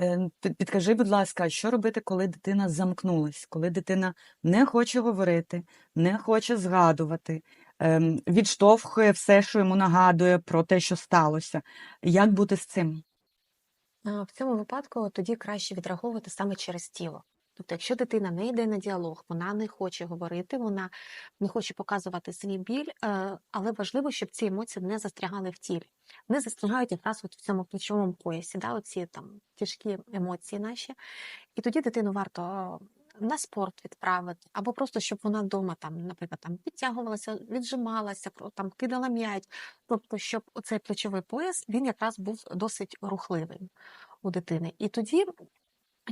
Е, ти- Підкажи, будь ласка, що робити, коли дитина замкнулась, коли дитина не хоче говорити, не хоче згадувати, ем, відштовхує все, що йому нагадує про те, що сталося. Як бути з цим? В цьому випадку тоді краще відреагувати саме через тіло. Тобто, якщо дитина не йде на діалог, вона не хоче говорити, вона не хоче показувати свій біль, е, але важливо, щоб ці емоції не застрягали в тілі. Вони застрягають якраз от в цьому плечовому поясі, да, оці там тяжкі емоції наші. І тоді дитину варто е, на спорт відправити, або просто щоб вона вдома там, наприклад, там підтягувалася, віджималася, там кидала м'яч. Тобто, щоб оцей плечовий пояс він якраз був досить рухливим у дитини. І тоді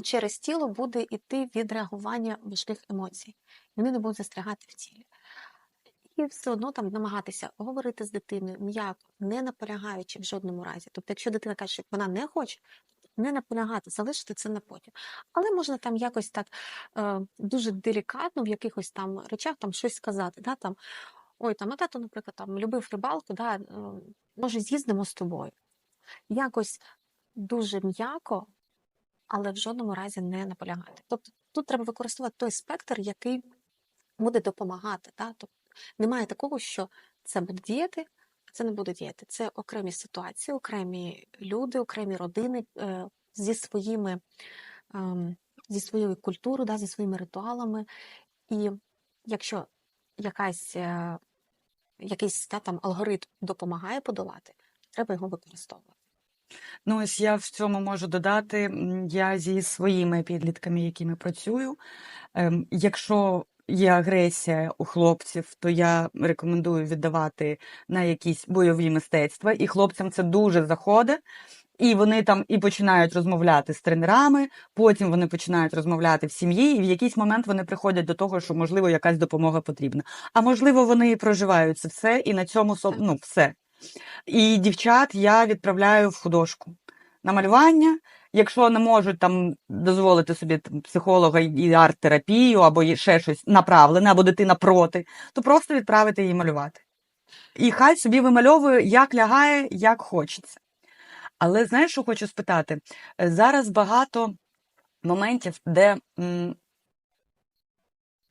через тіло буде йти відреагування важких емоцій. Вони не будуть застрягати в тілі. І все одно там намагатися говорити з дитиною м'яко, не наполягаючи в жодному разі. Тобто, якщо дитина каже, що вона не хоче, не наполягати, залишити це на потім. Але можна там якось так е, дуже делікатно в якихось там речах там щось сказати. Да? Там, Ой, там, а тато, наприклад, там любив рибалку, да? е, може, з'їздимо з тобою. Якось дуже м'яко, але в жодному разі не наполягати. Тобто тут треба використовувати той спектр, який буде допомагати. Да? Тобто немає такого, що це буде діяти, а це не буде діяти. Це окремі ситуації, окремі люди, окремі родини е, зі своїми ем, зі своєю культурою, да, зі своїми ритуалами. І якщо якась, е, якийсь да, там алгоритм допомагає подолати, треба його використовувати. Ну, ось я в цьому можу додати, я зі своїми підлітками, якими працюю, ем, якщо є агресія у хлопців, то я рекомендую віддавати на якісь бойові мистецтва, і хлопцям це дуже заходить. І вони там і починають розмовляти з тренерами, потім вони починають розмовляти в сім'ї, і в якийсь момент вони приходять до того, що можливо якась допомога потрібна. А можливо, вони і проживають це все, і на цьому ну, все. І дівчат я відправляю в художку на малювання. Якщо не можуть там дозволити собі там, психолога і арт-терапію, або ще щось направлене, або дитина проти, то просто відправити її малювати. І хай собі вимальовує, як лягає, як хочеться. Але знаєш, що хочу спитати? Зараз багато моментів, де м,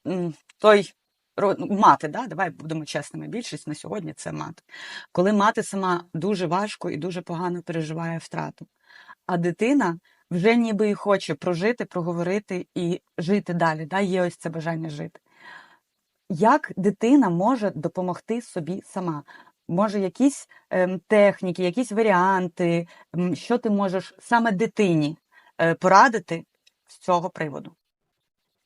м, той мати, да? давай будемо чесними, більшість на сьогодні це мати. Коли мати сама дуже важко і дуже погано переживає втрату, а дитина вже ніби і хоче прожити, проговорити і жити далі. Да? Є ось це бажання жити. Як дитина може допомогти собі сама? Може, якісь ем, техніки, якісь варіанти, що ти можеш саме дитині е, порадити з цього приводу?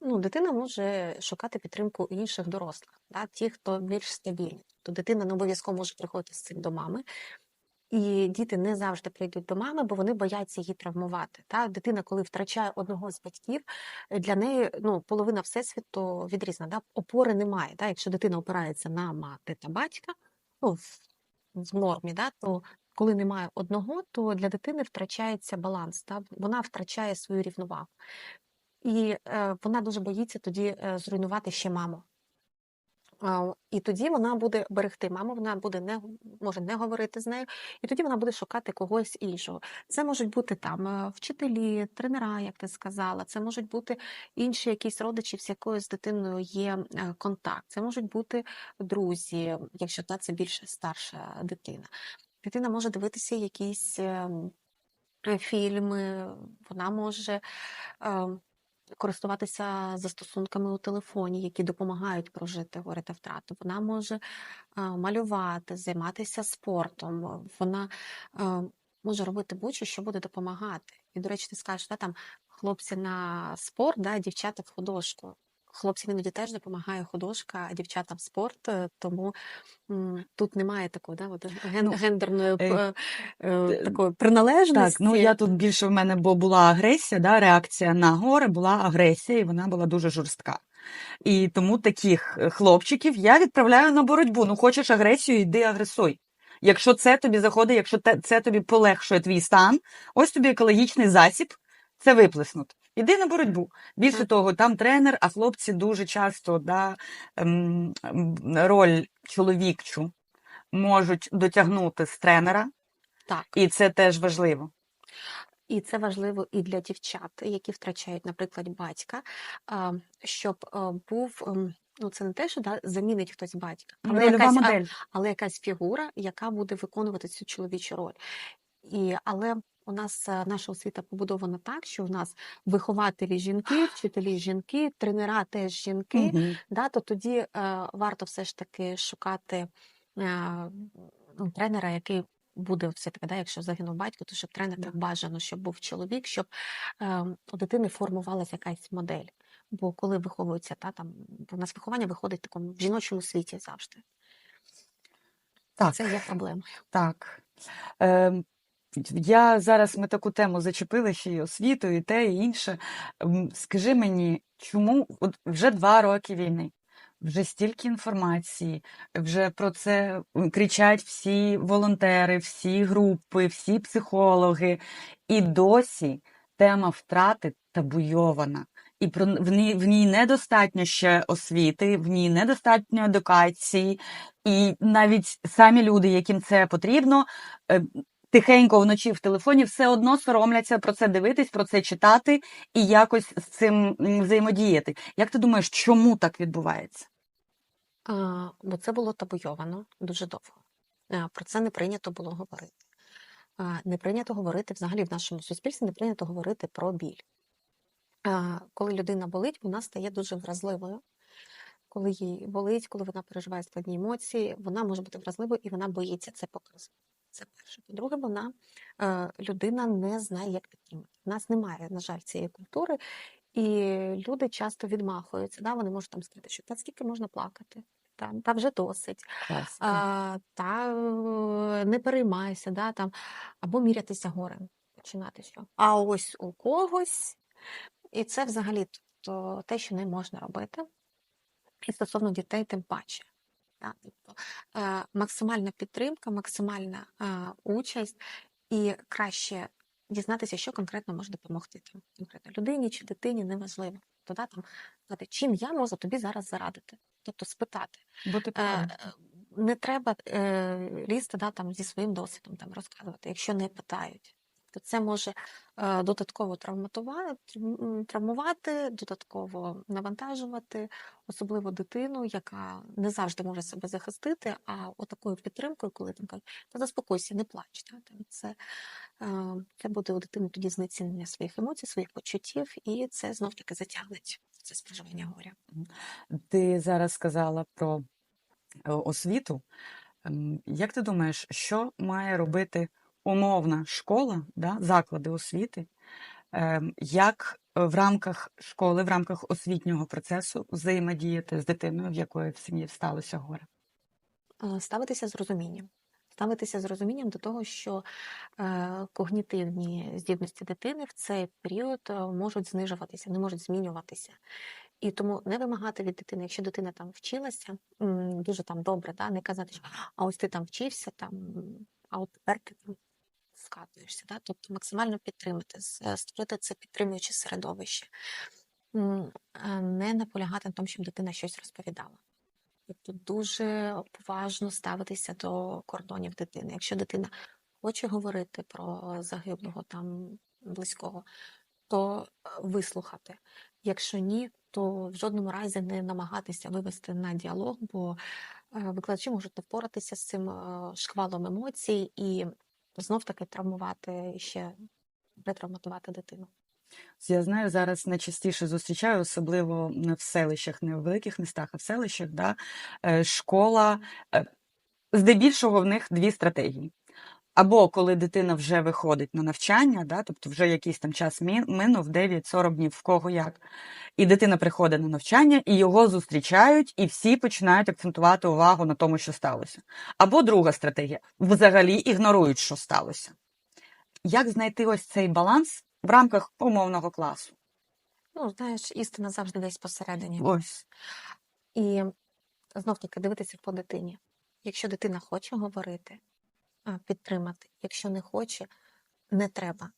Ну, дитина може шукати підтримку інших дорослих, да, ті, хто більш стабільні. То дитина не обов'язково може приходити з цим до мами. І діти не завжди прийдуть до мами, бо вони бояться її травмувати. Та дитина, коли втрачає одного з батьків, для неї ну половина всесвіту відрізана. Да? Опори немає. Да? Якщо дитина опирається на мати та батька, ну в, нормі, да? то коли немає одного, то для дитини втрачається баланс. Да? Вона втрачає свою рівновагу. І е, вона дуже боїться тоді е, зруйнувати ще маму. А, І тоді вона буде берегти маму, вона буде не може не говорити з нею, і тоді вона буде шукати когось іншого. Це можуть бути там е, вчителі, тренера, як ти сказала. Це можуть бути інші якісь родичі, з якою з дитиною є е, контакт. Це можуть бути друзі, якщо та це більше старша дитина. Дитина може дивитися якісь ем, е, фільми, вона може. ем, користуватися застосунками у телефоні, які допомагають прожити горе та втрату. Вона може малювати, займатися спортом. Вона може робити будь-що, що буде допомагати. І, до речі, ти скажеш, да, там хлопці на спорт, да, дівчата в художку. Хлопцям іноді теж допомагає художка, а дівчатам спорт, е, тому м, тут немає такої да, от, ген, Ну, гендерної е, е, е, е, Так, ну я тут більше в мене бо була агресія, да, реакція на горе була агресія, і вона була дуже жорстка. І тому таких хлопчиків я відправляю на боротьбу. Ну, хочеш агресію, йди агресуй. Якщо це тобі заходить, якщо це тобі полегшує твій стан, ось тобі екологічний засіб це виплеснути. Іди на боротьбу. Більше того, там тренер, а хлопці дуже часто да, ем, роль чоловікчу можуть дотягнути з тренера, Так. і це теж важливо. І це важливо і для дівчат, які втрачають, наприклад, батька, щоб був. ем, Ну, це не те, що да, замінить хтось батька, але якась, модель. але якась фігура, яка буде виконувати цю чоловічу роль. І, але у нас е, наша освіта побудована так, що у нас вихователі жінки, вчителі жінки, тренера теж жінки. Мгм. Да, то тоді е, варто все ж таки шукати е, ну, тренера, який буде все-таки, да, якщо загинув батько, то щоб тренер Да. так бажано, щоб був чоловік, щоб е, у дитини формувалася якась модель. Бо коли виховується, та, там, у нас виховання виходить в такому в жіночому світі завжди. Так. Це є проблемою. Так. Ем, я зараз ми таку тему зачепили ще й освіту, і те, і інше. Скажи мені, чому от вже два роки війни, вже стільки інформації, вже про це кричать всі волонтери, всі групи, всі психологи, і досі тема втрати табуйована. І про в ній, в ній недостатньо ще освіти, в ній недостатньо едукації, і навіть самі люди, яким це потрібно, е, тихенько вночі в телефоні все одно соромляться про це дивитись, про це читати і якось з цим взаємодіяти. Як ти думаєш, чому так відбувається? А, бо це було табуйовано дуже довго. А, Про це не прийнято було говорити. Не прийнято говорити взагалі в нашому суспільстві, не прийнято говорити про біль. Коли людина болить, вона стає дуже вразливою. Коли їй болить, коли вона переживає складні емоції, вона може бути вразливою і вона боїться це показувати. Це перше. По-друге, вона е, людина не знає, як підтримати. У нас немає, на жаль, цієї культури, і люди часто відмахуються. Да? Вони можуть там сказати, що та скільки можна плакати, та, та вже досить, а, та е, не переймайся, да? там, або мірятися горем. Починати що. А ось у когось, і це взагалі то, те, що не можна робити. І стосовно дітей, тим паче. Да? Тобто, е, максимальна підтримка, максимальна е, участь і краще дізнатися, що конкретно може допомогти там, конкретно людині чи дитині, неважливо. То, да, там, сказати, чим я можу тобі зараз зарадити. Тобто спитати. Бути Е, правильним. е, не треба е, лізти да, там, зі своїм досвідом там, розказувати, якщо не питають. То це може е, додатково травмувати, додатково навантажувати, особливо дитину, яка не завжди може себе захистити, а отакою підтримкою, коли там кажуть, та заспокойся, не плач. Це, е, це буде у дитини тоді знецінення своїх емоцій, своїх почуттів, і це знов таки затягнеть це споживання горя. Ти зараз сказала про е, освіту. Ем, Як ти думаєш, що має робити умовна школа, да, заклади освіти, ем, як е, в рамках школи, в рамках освітнього процесу взаємодіяти з дитиною, в якої в сім'ї сталося горе? Ставитися з розумінням. Ставитися з розумінням до того, що е, когнітивні здібності дитини в цей період е, можуть знижуватися, не можуть змінюватися. І тому не вимагати від дитини, якщо дитина там вчилася дуже там добре, да, не казати, що а ось ти там вчився, там, а от тепер ти там скатуєшся. Да? Тобто максимально підтримати, е, створити це підтримуюче середовище, е, не наполягати на тому, щоб дитина щось розповідала. Тобто дуже поважно ставитися до кордонів дитини. Якщо дитина хоче говорити про загиблого там близького, то е, вислухати. Якщо ні, то в жодному разі не намагатися вивести на діалог, бо викладачі можуть не впоратися з цим шквалом емоцій і знов таки травмувати і ще ретравматувати дитину. Я знаю, зараз найчастіше зустрічаю, особливо в селищах, не в великих містах, а в селищах, да, е, школа. е, Здебільшого в них дві стратегії. Або коли дитина вже виходить на навчання, да, тобто вже якийсь там час минув 9-40 днів, в кого як. І дитина приходить на навчання, і його зустрічають, і всі починають акцентувати увагу на тому, що сталося. Або друга стратегія взагалі ігнорують, що сталося. Як знайти ось цей баланс в рамках умовного класу? Ну, знаєш, істина завжди десь посередині. Ось. І знов таки дивитися по дитині. Якщо дитина хоче говорити, підтримати. Якщо не хоче, не треба.